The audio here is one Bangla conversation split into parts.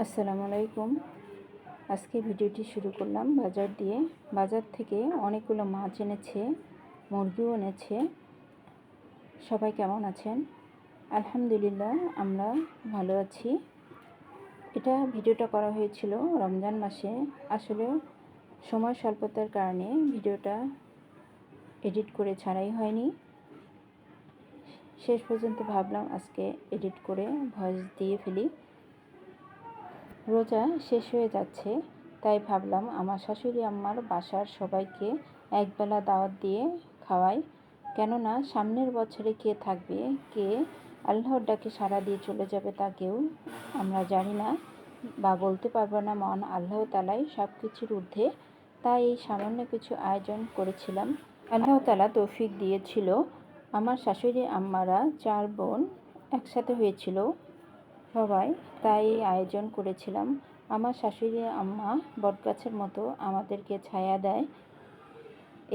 আসসালামু আলাইকুম। আজকে ভিডিওটি শুরু করলাম বাজার দিয়ে। বাজার থেকে অনেকগুলো মাছ এনেছে, মুরগিও এনেছে। সবাই কেমন আছেন? আলহামদুলিল্লাহ, আমরা ভালো আছি। এটা ভিডিওটা করা হয়েছিল রমজান মাসে। আসলে সময় স্বল্পতার কারণে ভিডিওটা এডিট করে ছাড়াই হয়নি। শেষ পর্যন্ত ভাবলাম আজকে এডিট করে ভয়েস দিয়ে ফেলি। রোজা শেষ হয়ে যাচ্ছে, তাই ভাবলাম আমার শাশুড়ি আম্মার বাসার সবাইকে একবেলা দাওয়াত দিয়ে খাওয়াই। কেননা সামনের বছরে কে থাকবে, কে আল্লাহর ডাকে সাড়া দিয়ে চলে যাবে তা কেউ আমরা জানি না বা বলতে পারব না। মন আল্লাহ তালাই সব কিছুর ঊর্ধ্বে তাই এই সামান্য কিছু আয়োজন করেছিলাম। আল্লাহ তালা তৌফিক দিয়েছিল। আমার শাশুড়ি আম্মারা চার বোন একসাথে হয়েছিল। সবাই তাই আয়োজন করেছিলাম। আমার শাশুড়ি, আম্মা বটগাছের মতো আমাদেরকে ছায়া দেয়।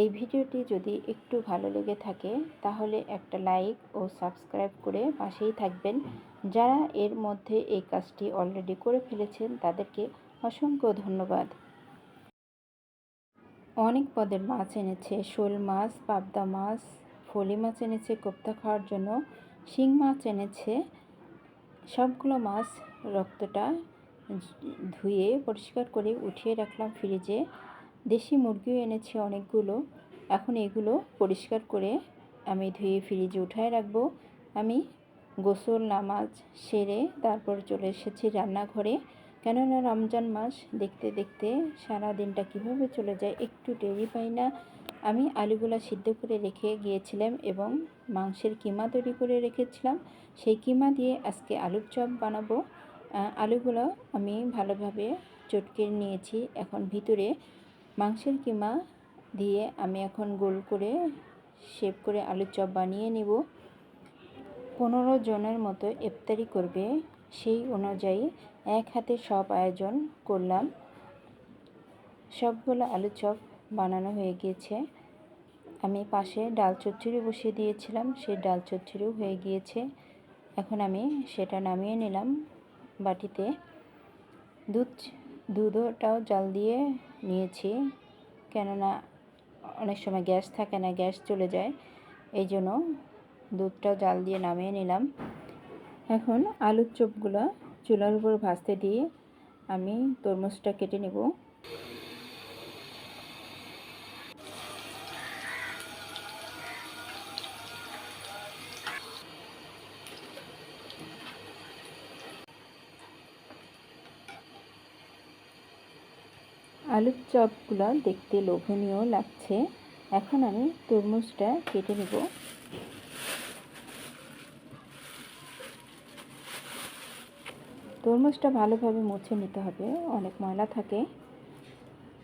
এই ভিডিওটি যদি একটু ভালো লেগে থাকে, তাহলে একটা লাইক ও সাবস্ক্রাইব করে পাশেই থাকবেন। যারা এর মধ্যে এই কাজটি অলরেডি করে ফেলেছেন, তাদেরকে অসংখ্য ধন্যবাদ। অনেক পদের মাছ এনেছে, শোল মাছ, পাবদা মাছ, ফলি মাছ এনেছে, কোপ্তা খাওয়ার জন্য, শিং মাছ এনেছে সবগুলো মাছ রক্তটা ধুয়ে পরিষ্কার করে উঠিয়ে রাখলাম ফ্রিজে। দেশি মুরগিও এনেছে অনেকগুলো। এখন এগুলো পরিষ্কার করে আমি ধুয়ে ফ্রিজে উঠায় রাখব। আমি গোসল, নামাজ সেরে তারপর চলে এসেছি রান্নাঘরে। কেননা রমজান মাস দেখতে দেখতে সারা দিনটা কীভাবে চলে যায় একটু টেরি পাই না। আমি আলুগুলা সিদ্ধ করে রেখে গিয়েছিলাম এবং মাংসের কিমা তৈরি করে রেখেছিলাম। সেই কিমা দিয়ে আজকে আলুর চপ বানাবো। আলুগুলো আমি ভালোভাবে চটকে নিয়েছি। এখন ভিতরে মাংসের কিমা দিয়ে আমি এখন গোল করে শেপ করে আলুর চপ বানিয়ে নেব। পনেরো জনের মতো ইফতারি করবে। সেই অনুযায়ী এক হাতে সব আয়োজন করলাম। সবগুলো আলু চপ বানানো হয়ে গিয়েছে। আমি পাশে ডাল চচ্চড়ি বসিয়ে দিয়েছিলাম সেই ডাল চচ্চড়িও হয়ে গিয়েছে। এখন আমি সেটা নামিয়ে নিলাম বাটিতে। দুধ, দুধটাও জাল দিয়ে নিয়েছি, কেননা অনেক সময় গ্যাস থাকে না, গ্যাস চলে যায়। এই জন্য দুধটাও জাল দিয়ে নামিয়ে নিলাম। এখন আলুর চপগুলো চুলার উপর ভাজতে দিয়ে আমি তরমুজটা কেটে নেব। আলুর চপগুলো দেখতে লোভনীয় লাগছে। এখন আমি তরমুজটা কেটে নেব। তরমুজটা ভালোভাবে মুছে নিতে হবে। অনেক ময়লা থাকে।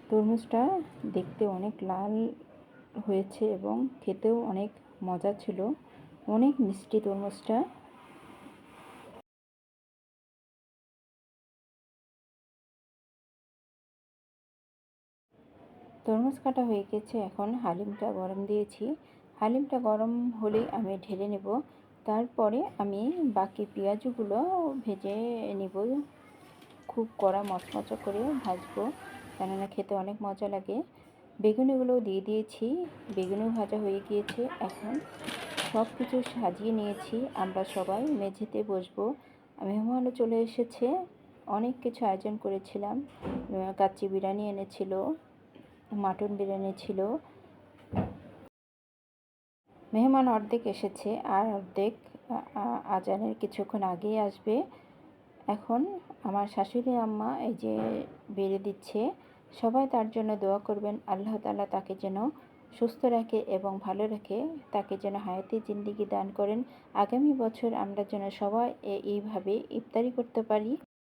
তরমুজটা দেখতে অনেক লাল হয়েছে এবং খেতেও অনেক মজা ছিল। অনেক মিষ্টি তরমুজটা। তরমুজ কাটা হয়ে গেছে। এখন হালিমটা গরম দিয়েছি। হালিমটা গরম হলেই আমি ঢেলে নেব। তারপরে আমি বাকি পেঁয়াজগুলো ভেজে নেব। খুব কড়া মচমচা করে ভাজবো, কেননা খেতে অনেক মজা লাগে। বেগুনিগুলো দিয়ে দিয়েছি, বেগুনও ভাজা হয়ে গিয়েছে এখন। সব কিছু সাজিয়ে নিয়েছি, আমরা সবাই মেঝেতে বসবো। মেহমানও চলে এসেছে, অনেক কিছু আয়োজন করেছিলাম। কাচ্চি বিরিয়ানি এনেছিল, মাটন বিরিয়ানি ছিল মেহমান অর্ধেক এসেছে আর অর্ধেক আজানের কিছুক্ষণ আগেই আসবে। এখন আমার শাশুড়ি, আম্মা এই যে বেড়ে দিচ্ছে, সবাই তার জন্য দোয়া করবেন। আল্লাহ তালা তাকে যেন সুস্থ রাখে এবং ভালো রাখে, তাকে যেন হায়াতি জিন্দিগি দান করেন। আগামী বছর আমরা যেন সবাই এইভাবে ইফতারি করতে পারি।